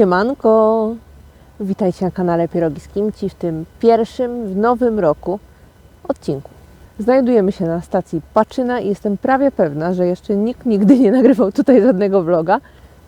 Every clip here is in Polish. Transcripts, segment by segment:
Siemanko! Witajcie na kanale Pierogi z Kimci w tym pierwszym w nowym roku odcinku. Znajdujemy się na stacji Paczyna i jestem prawie pewna, że jeszcze nikt nigdy nie nagrywał tutaj żadnego vloga.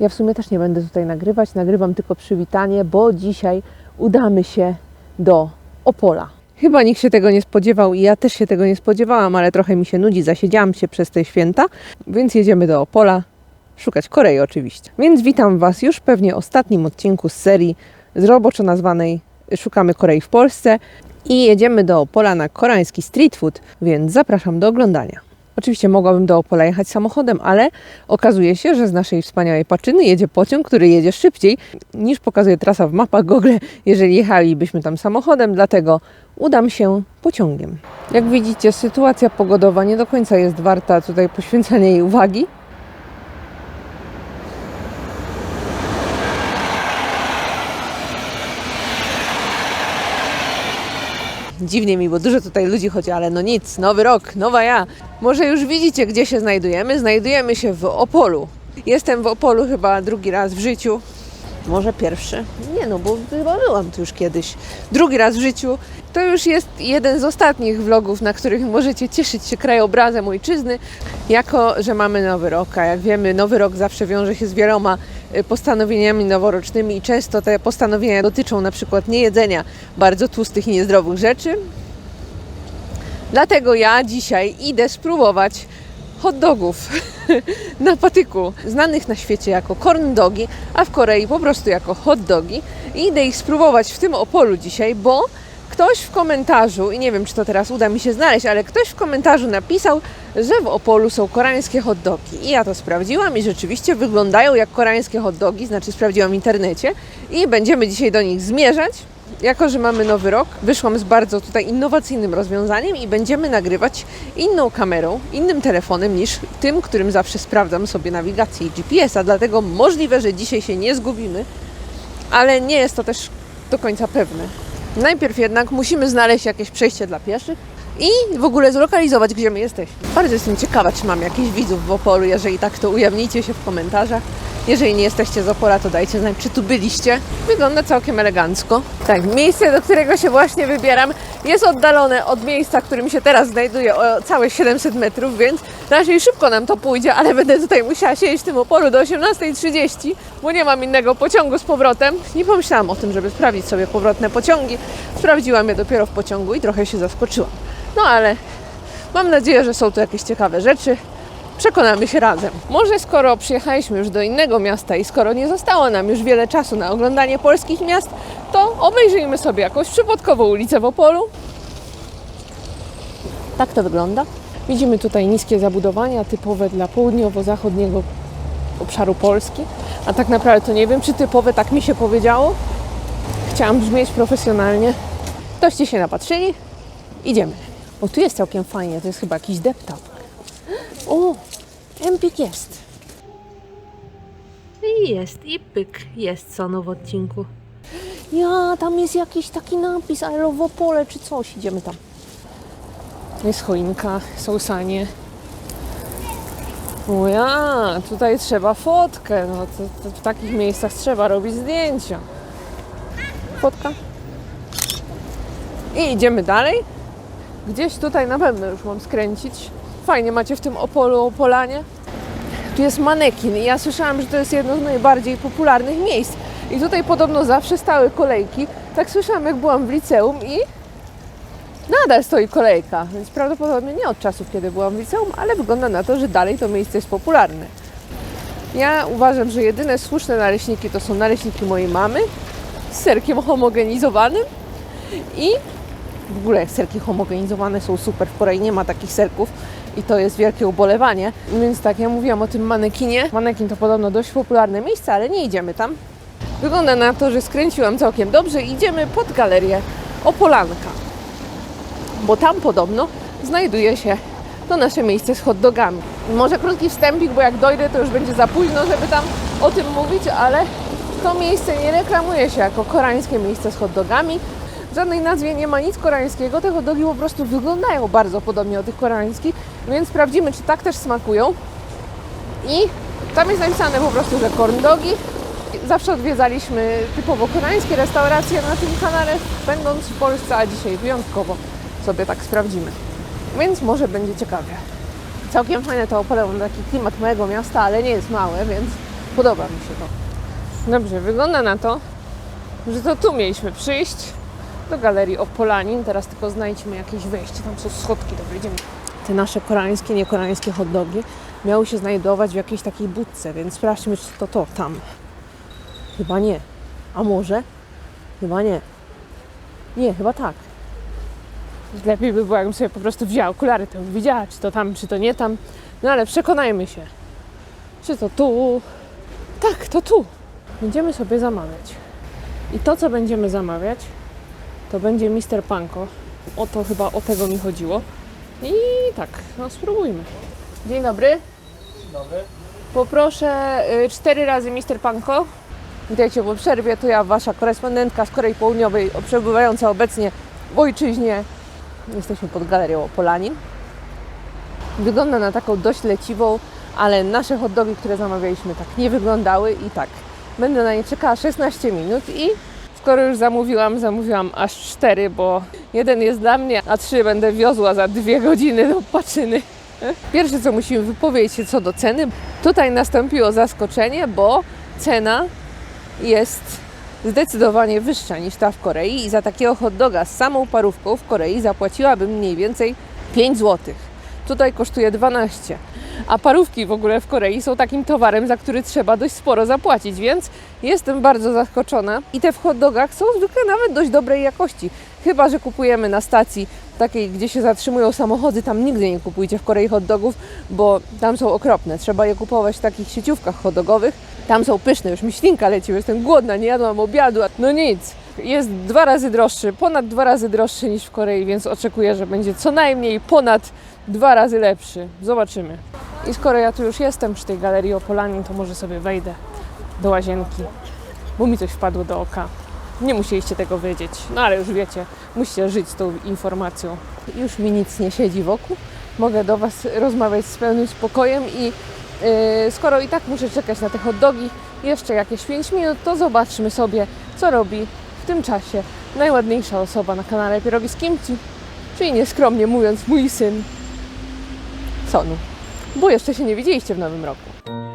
Ja w sumie też nie będę tutaj nagrywać, nagrywam tylko przywitanie, bo dzisiaj udamy się do Opola. Chyba nikt się tego nie spodziewał i ja też się tego nie spodziewałam, ale trochę mi się nudzi, zasiedziałam się przez te święta, więc jedziemy do Opola, szukać Korei oczywiście. Więc witam Was już pewnie ostatnim odcinku z serii roboczo nazwanej Szukamy Korei w Polsce i jedziemy do Opola na koreański street food, więc zapraszam do oglądania. Oczywiście mogłabym do Opola jechać samochodem, ale okazuje się, że z naszej wspaniałej Paczyny jedzie pociąg, który jedzie szybciej niż pokazuje trasa w mapach Google, jeżeli jechalibyśmy tam samochodem, dlatego udam się pociągiem. Jak widzicie, sytuacja pogodowa nie do końca jest warta tutaj poświęcenia jej uwagi, Dziwnie mi, bo dużo tutaj ludzi chodzi, ale no nic, nowy rok, nowa ja. Może już widzicie, gdzie się znajdujemy? Znajdujemy się w Opolu. Jestem w Opolu chyba drugi raz w życiu. Może pierwszy? Nie no, bo chyba byłam tu już kiedyś. Drugi raz w życiu. To już jest jeden z ostatnich vlogów, na których możecie cieszyć się krajobrazem ojczyzny, jako że mamy nowy rok. A jak wiemy, nowy rok zawsze wiąże się z wieloma postanowieniami noworocznymi i często te postanowienia dotyczą na przykład niejedzenia bardzo tłustych i niezdrowych rzeczy. Dlatego ja dzisiaj idę spróbować hot dogów na patyku, znanych na świecie jako corn dogi, a w Korei po prostu jako hot dogi. I idę ich spróbować w tym Opolu dzisiaj, bo ktoś w komentarzu, i nie wiem czy to teraz uda mi się znaleźć, ale ktoś w komentarzu napisał, że w Opolu są koreańskie hot dogi. I ja to sprawdziłam i rzeczywiście wyglądają jak koreańskie hot dogi, znaczy sprawdziłam w internecie i będziemy dzisiaj do nich zmierzać. Jako, że mamy nowy rok, wyszłam z bardzo tutaj innowacyjnym rozwiązaniem i będziemy nagrywać inną kamerą, innym telefonem niż tym, którym zawsze sprawdzam sobie nawigację i GPS-a, dlatego możliwe, że dzisiaj się nie zgubimy, ale nie jest to też do końca pewne. Najpierw jednak musimy znaleźć jakieś przejście dla pieszych i w ogóle zlokalizować, gdzie my jesteśmy. Bardzo jestem ciekawa, czy mam jakichś widzów w Opolu. Jeżeli tak, to ujawnijcie się w komentarzach. Jeżeli nie jesteście z Opola, to dajcie znać, czy tu byliście. Wygląda całkiem elegancko. Tak, miejsce, do którego się właśnie wybieram, jest oddalone od miejsca, w którym się teraz znajduję o całe 700 metrów, więc raczej szybko nam to pójdzie, ale będę tutaj musiała siedzieć w tym Opolu do 18.30, bo nie mam innego pociągu z powrotem. Nie pomyślałam o tym, żeby sprawdzić sobie powrotne pociągi. Sprawdziłam je dopiero w pociągu i trochę się zaskoczyłam. No ale mam nadzieję, że są tu jakieś ciekawe rzeczy. Przekonamy się razem. Może skoro przyjechaliśmy już do innego miasta i skoro nie zostało nam już wiele czasu na oglądanie polskich miast, to obejrzyjmy sobie jakąś przypadkową ulicę w Opolu. Tak to wygląda. Widzimy tutaj niskie zabudowania typowe dla południowo-zachodniego obszaru Polski. A tak naprawdę to nie wiem, czy typowe, tak mi się powiedziało. Chciałam brzmieć profesjonalnie. Toście się napatrzyli. Idziemy. O, tu jest całkiem fajnie. To jest chyba jakiś deptak. O, Empik jest. I jest, i pyk. Jest co w odcinku. Ja, tam jest jakiś taki napis I love Opole czy coś. Idziemy tam. Jest choinka, są sanie. O ja, tutaj trzeba fotkę. No to, to w takich miejscach trzeba robić zdjęcia. Fotka. I idziemy dalej. Gdzieś tutaj na pewno już mam skręcić. Fajnie macie w tym Opolu, Opolanie. Tu jest manekin i ja słyszałam, że to jest jedno z najbardziej popularnych miejsc. I tutaj podobno zawsze stały kolejki. Tak słyszałam, jak byłam w liceum i nadal stoi kolejka. Więc prawdopodobnie nie od czasów, kiedy byłam w liceum, ale wygląda na to, że dalej to miejsce jest popularne. Ja uważam, że jedyne słuszne naleśniki to są naleśniki mojej mamy z serkiem homogenizowanym i w ogóle serki homogenizowane są super. W Korei nie ma takich serków i to jest wielkie ubolewanie. Więc tak, ja mówiłam o tym manekinie. Manekin to podobno dość popularne miejsce, ale nie idziemy tam. Wygląda na to, że skręciłam całkiem dobrze i idziemy pod galerię Opolanka. Bo tam podobno znajduje się to nasze miejsce z hot dogami. Może krótki wstępik, bo jak dojdę, to już będzie za późno, żeby tam o tym mówić, ale to miejsce nie reklamuje się jako koreańskie miejsce z hot dogami. Żadnej nazwie nie ma nic koreańskiego, te hot dogi po prostu wyglądają bardzo podobnie do tych koreańskich, więc sprawdzimy, czy tak też smakują. I tam jest napisane po prostu, że corn dogi, Zawsze odwiedzaliśmy typowo koreańskie restauracje na tym kanale, będąc w Polsce, a dzisiaj wyjątkowo sobie tak sprawdzimy. Więc może będzie ciekawie. Całkiem fajne to Opole, ma taki klimat małego miasta, ale nie jest małe, więc podoba mi się to. Dobrze, wygląda na to, że to tu mieliśmy przyjść do galerii Opolanin. Teraz tylko znajdźmy jakieś wejście, tam są schodki, dobra, idziemy. Te nasze koreańskie, niekoreańskie hot dogi miały się znajdować w jakiejś takiej budce, więc sprawdźmy, czy to to tam. Chyba nie. A może? Chyba nie. Nie, chyba tak. Lepiej by było, jakbym sobie po prostu wzięła okulary, to bym widziała, czy to tam, czy to nie tam. No ale przekonajmy się. Czy to tu? Tak, to tu. Będziemy sobie zamawiać. I to, co będziemy zamawiać, to będzie Mister Panko. O to chyba o tego mi chodziło. I tak, no spróbujmy. Dzień dobry. Dobry. Poproszę y, cztery razy Mister Panko. Witajcie po przerwie, to ja, wasza korespondentka z Korei Południowej, przebywająca obecnie w ojczyźnie. Jesteśmy pod galerią Opolanin. Wygląda na taką dość leciwą, ale nasze hot dogi, które zamawialiśmy, tak nie wyglądały i tak. Będę na nie czekała 16 minut i skoro już zamówiłam, zamówiłam aż cztery, bo jeden jest dla mnie, a trzy będę wiozła za dwie godziny do Paczyny. Pierwsze, co musimy wypowiedzieć się co do ceny, tutaj nastąpiło zaskoczenie, bo cena jest zdecydowanie wyższa niż ta w Korei i za takiego hot doga z samą parówką w Korei zapłaciłabym mniej więcej 5 zł. Tutaj kosztuje 12. A parówki w ogóle w Korei są takim towarem, za który trzeba dość sporo zapłacić, więc jestem bardzo zaskoczona. I te w hot dogach są zwykle nawet dość dobrej jakości. Chyba, że kupujemy na stacji takiej, gdzie się zatrzymują samochody, tam nigdy nie kupujcie w Korei hot dogów, bo tam są okropne. Trzeba je kupować w takich sieciówkach hot dogowych. Tam są pyszne, już mi ślinka leci, jestem głodna, nie jadłam obiadu. No nic, jest dwa razy droższy, ponad dwa razy droższy niż w Korei, więc oczekuję, że będzie co najmniej ponad dwa razy lepszy. Zobaczymy. I skoro ja tu już jestem przy tej galerii Opolanin, to może sobie wejdę do łazienki, bo mi coś wpadło do oka. Nie musieliście tego wiedzieć, no ale już wiecie, musicie żyć z tą informacją. Już mi nic nie siedzi wokół, mogę do Was rozmawiać z pełnym spokojem i yy, skoro i tak muszę czekać na te hot dogi jeszcze jakieś 5 minut, to zobaczmy sobie, co robi w tym czasie najładniejsza osoba na kanale Pierogi z Kimchi, czyli nieskromnie mówiąc mój syn Sonu, bo jeszcze się nie widzieliście w nowym roku.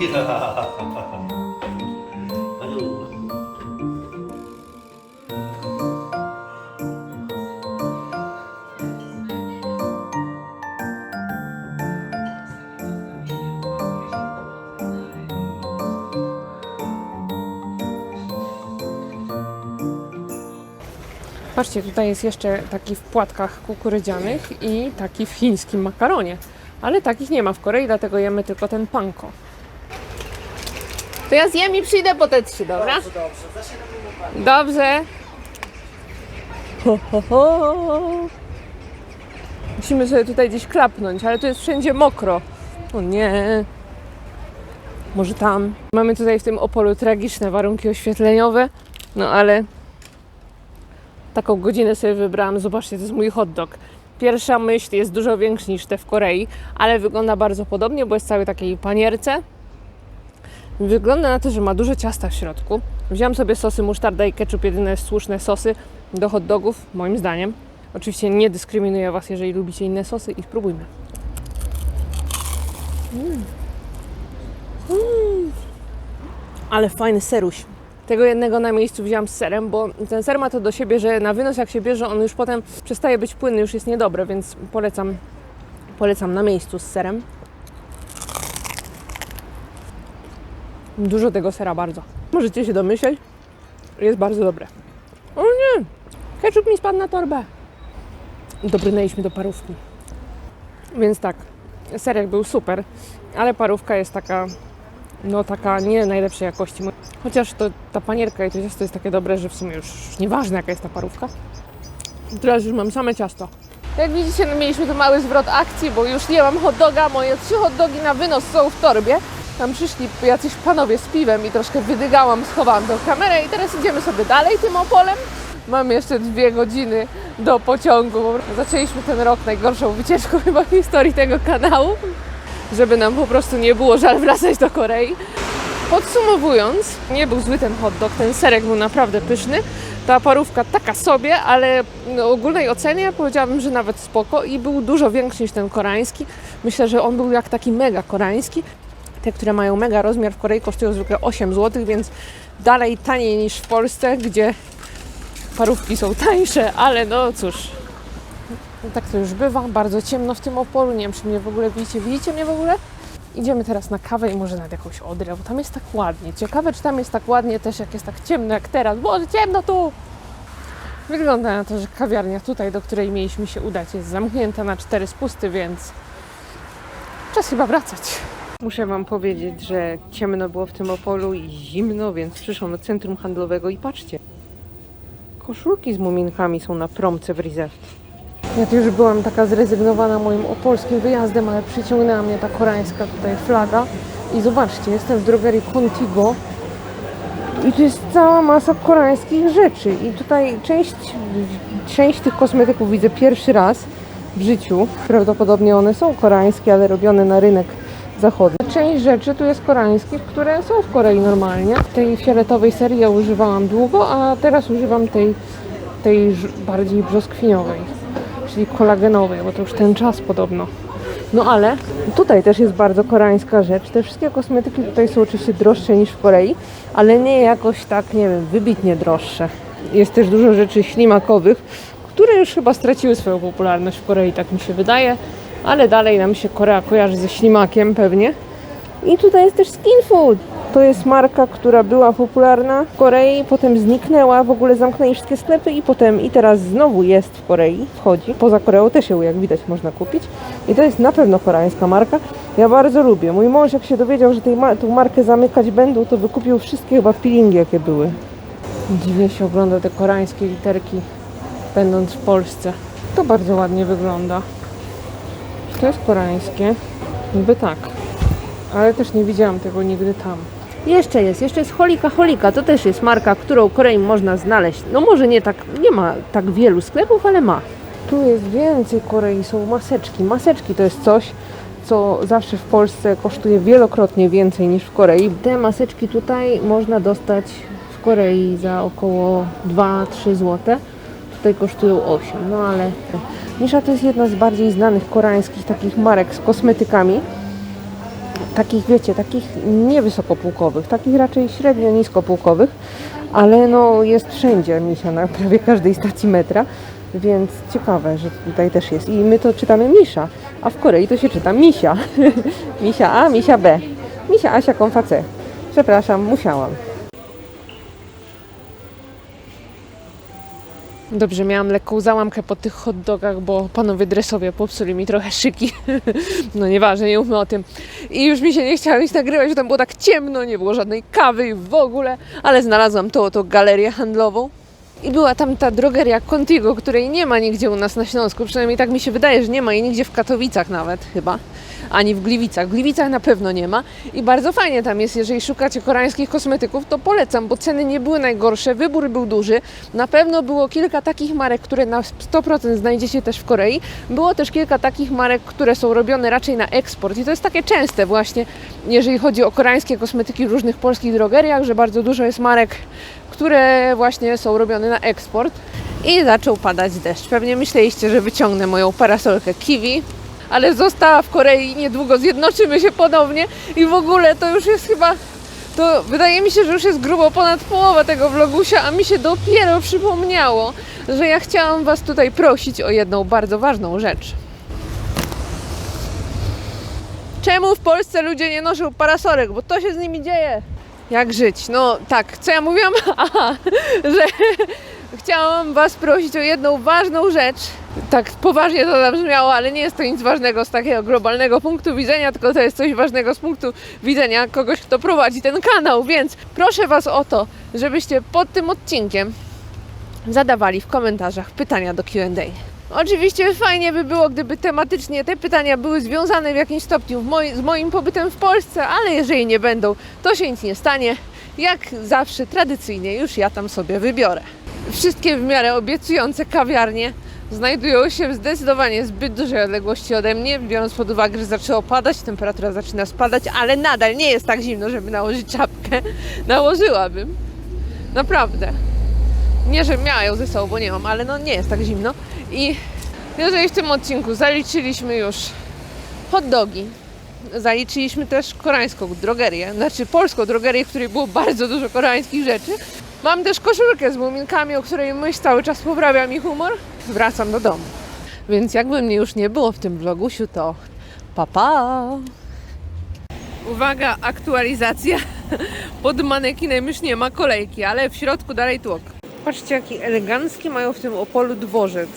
이야. 아주 Patrzcie, tutaj jest jeszcze taki w płatkach kukurydzianych i taki w chińskim makaronie. Ale takich nie ma w Korei, dlatego jemy tylko ten panko. To ja zjem i przyjdę po te trzy, dobra? Dobrze. Ho, ho, ho. Musimy sobie tutaj gdzieś klapnąć, ale tu jest wszędzie mokro. O nie. Może tam. Mamy tutaj w tym Opolu tragiczne warunki oświetleniowe, no ale taką godzinę sobie wybrałam. Zobaczcie, to jest mój hot dog. Pierwsza myśl jest dużo większy niż te w Korei, ale wygląda bardzo podobnie, bo jest cały takiej panierce. Wygląda na to, że ma dużo ciasta w środku. Wziąłam sobie sosy musztarda i ketchup, jedyne słuszne sosy do hot dogów, moim zdaniem. Oczywiście nie dyskryminuję Was, jeżeli lubicie inne sosy i spróbujmy. Mm. Mm. Ale fajny seruś. Tego jednego na miejscu wziąłam z serem, bo ten ser ma to do siebie, że na wynos jak się bierze, on już potem przestaje być płynny, już jest niedobre, więc polecam Polecam na miejscu z serem. Dużo tego sera bardzo. Możecie się domyśleć, jest bardzo dobre. O nie! Ketchup mi spadł na torbę. Dobrnęliśmy do parówki. Więc tak, serek był super, ale parówka jest taka, no taka nie najlepszej jakości. Chociaż to, ta panierka i to ciasto jest takie dobre, że w sumie już nieważne jaka jest ta parówka. Teraz już mam same ciasto. Jak widzicie, no mieliśmy tu mały zwrot akcji, bo już nie mam hot doga. Moje trzy hot dogi na wynos są w torbie. Tam przyszli jacyś panowie z piwem i troszkę wydygałam, schowałam tą kamerę i teraz idziemy sobie dalej tym Opolem. Mamy jeszcze dwie godziny do pociągu. Zaczęliśmy ten rok najgorszą wycieczką chyba w historii tego kanału, żeby nam po prostu nie było żal wracać do Korei. Podsumowując, nie był zły ten hot dog, ten serek był naprawdę pyszny. Ta parówka taka sobie, ale w ogólnej ocenie powiedziałabym, że nawet spoko i był dużo większy niż ten koreański. Myślę, że on był jak taki mega koreański. Te, które mają mega rozmiar w Korei kosztują zwykle 8 zł, więc dalej taniej niż w Polsce, gdzie parówki są tańsze, ale no cóż. No tak to już bywa, bardzo ciemno w tym Opolu, nie wiem czy mnie w ogóle widzicie, widzicie mnie w ogóle? Idziemy teraz na kawę i może nawet jakąś odrę, bo tam jest tak ładnie. Ciekawe, czy tam jest tak ładnie też, jak jest tak ciemno jak teraz. Boże, ciemno tu! Wygląda na to, że kawiarnia tutaj, do której mieliśmy się udać, jest zamknięta na cztery spusty, więc czas chyba wracać. Muszę Wam powiedzieć, że ciemno było w tym Opolu i zimno, więc przyszłam do centrum handlowego i patrzcie. Koszulki z muminkami są na promce w Reserved. Ja już byłam taka zrezygnowana moim opolskim wyjazdem, ale przyciągnęła mnie ta koreańska tutaj flaga. I zobaczcie, jestem w drogerii Contigo i tu jest cała masa koreańskich rzeczy. I tutaj część, część tych kosmetyków widzę pierwszy raz w życiu. Prawdopodobnie one są koreańskie, ale robione na rynek Część rzeczy tu jest koreańskich, które są w Korei normalnie. Tej fioletowej serii ja używałam długo, a teraz używam tej, tej bardziej brzoskwiniowej, czyli kolagenowej, bo to już ten czas podobno. No ale tutaj też jest bardzo koreańska rzecz. Te wszystkie kosmetyki tutaj są oczywiście droższe niż w Korei, ale nie jakoś tak, nie wiem, wybitnie droższe. Jest też dużo rzeczy ślimakowych, które już chyba straciły swoją popularność w Korei, tak mi się wydaje, ale dalej nam się Korea kojarzy ze ślimakiem pewnie. I tutaj jest też skin food. To jest marka, która była popularna w Korei, potem zniknęła, w ogóle zamknęli wszystkie sklepy i potem i teraz znowu jest w Korei, wchodzi. Poza Koreą też ją, jak widać, można kupić. I to jest na pewno koreańska marka. Ja bardzo lubię. Mój mąż, jak się dowiedział, że tej ma- tą markę zamykać będą, to wykupił wszystkie chyba peelingi, jakie były. Dziwnie się ogląda te koreańskie literki, będąc w Polsce. To bardzo ładnie wygląda. To jest koreańskie. Niby tak. Ale też nie widziałam tego nigdy tam. Jeszcze jest, jeszcze jest Holika Holika. To też jest marka, którą w Korei można znaleźć. No może nie tak, nie ma tak wielu sklepów, ale ma. Tu jest więcej Korei, są maseczki. Maseczki to jest coś, co zawsze w Polsce kosztuje wielokrotnie więcej niż w Korei. Te maseczki tutaj można dostać w Korei za około 2-3 zł. Tutaj kosztują 8, no ale Nisza to jest jedna z bardziej znanych koreańskich takich marek z kosmetykami takich, wiecie, takich niewysokopółkowych, takich raczej średnio niskopółkowych, ale no jest wszędzie misia na prawie każdej stacji metra, więc ciekawe, że tutaj też jest. I my to czytamy Misza, a w Korei to się czyta Misia. misia A, Misia B. Misia Asia Konfa C. Przepraszam, musiałam. Dobrze, miałam lekką załamkę po tych hot dogach, bo panowie dresowie popsuli mi trochę szyki. No nieważne, nie mówmy o tym. I już mi się nie chciało nic nagrywać, bo tam było tak ciemno, nie było żadnej kawy w ogóle, ale znalazłam tą oto galerię handlową. I była tam ta drogeria Contigo, której nie ma nigdzie u nas na Śląsku. Przynajmniej tak mi się wydaje, że nie ma i nigdzie w Katowicach nawet chyba. Ani w Gliwicach. W Gliwicach na pewno nie ma. I bardzo fajnie tam jest, jeżeli szukacie koreańskich kosmetyków, to polecam, bo ceny nie były najgorsze, wybór był duży. Na pewno było kilka takich marek, które na 100% znajdziecie też w Korei. Było też kilka takich marek, które są robione raczej na eksport. I to jest takie częste właśnie, jeżeli chodzi o koreańskie kosmetyki w różnych polskich drogeriach, że bardzo dużo jest marek, które właśnie są robione na eksport. I zaczął padać deszcz. Pewnie myśleliście, że wyciągnę moją parasolkę kiwi, ale została w Korei niedługo zjednoczymy się ponownie i w ogóle to już jest chyba to wydaje mi się, że już jest grubo ponad połowa tego vlogusia, a mi się dopiero przypomniało, że ja chciałam Was tutaj prosić o jedną bardzo ważną rzecz. Czemu w Polsce ludzie nie noszą parasolek? Bo to się z nimi dzieje. Jak żyć? No tak, co ja mówiłam? Aha, że chciałam Was prosić o jedną ważną rzecz. Tak poważnie to zabrzmiało, ale nie jest to nic ważnego z takiego globalnego punktu widzenia, tylko to jest coś ważnego z punktu widzenia kogoś, kto prowadzi ten kanał. Więc proszę Was o to, żebyście pod tym odcinkiem zadawali w komentarzach pytania do QA. Oczywiście fajnie by było, gdyby tematycznie te pytania były związane w jakimś stopniu moi, z moim pobytem w Polsce, ale jeżeli nie będą, to się nic nie stanie. Jak zawsze tradycyjnie już ja tam sobie wybiorę. Wszystkie w miarę obiecujące kawiarnie znajdują się w zdecydowanie zbyt dużej odległości ode mnie, biorąc pod uwagę, że zaczęło padać, temperatura zaczyna spadać, ale nadal nie jest tak zimno, żeby nałożyć czapkę. Nałożyłabym. Naprawdę. Nie, że miała ją ze sobą, bo nie mam, ale no nie jest tak zimno. I jeżeli w tym odcinku zaliczyliśmy już hot dogi, zaliczyliśmy też koreańską drogerię, znaczy polską drogerię, w której było bardzo dużo koreańskich rzeczy. Mam też koszulkę z muminkami, o której myśl cały czas poprawia mi humor. Wracam do domu. Więc jakby mnie już nie było w tym vlogusiu, to pa pa! Uwaga, aktualizacja. Pod manekinem już nie ma kolejki, ale w środku dalej tłok. Patrzcie, jaki elegancki mają w tym Opolu dworzec.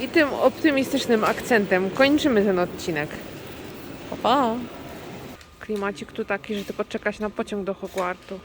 I tym optymistycznym akcentem kończymy ten odcinek. Pa, pa. Klimacik tu taki, że tylko czekać na pociąg do Hogwartu.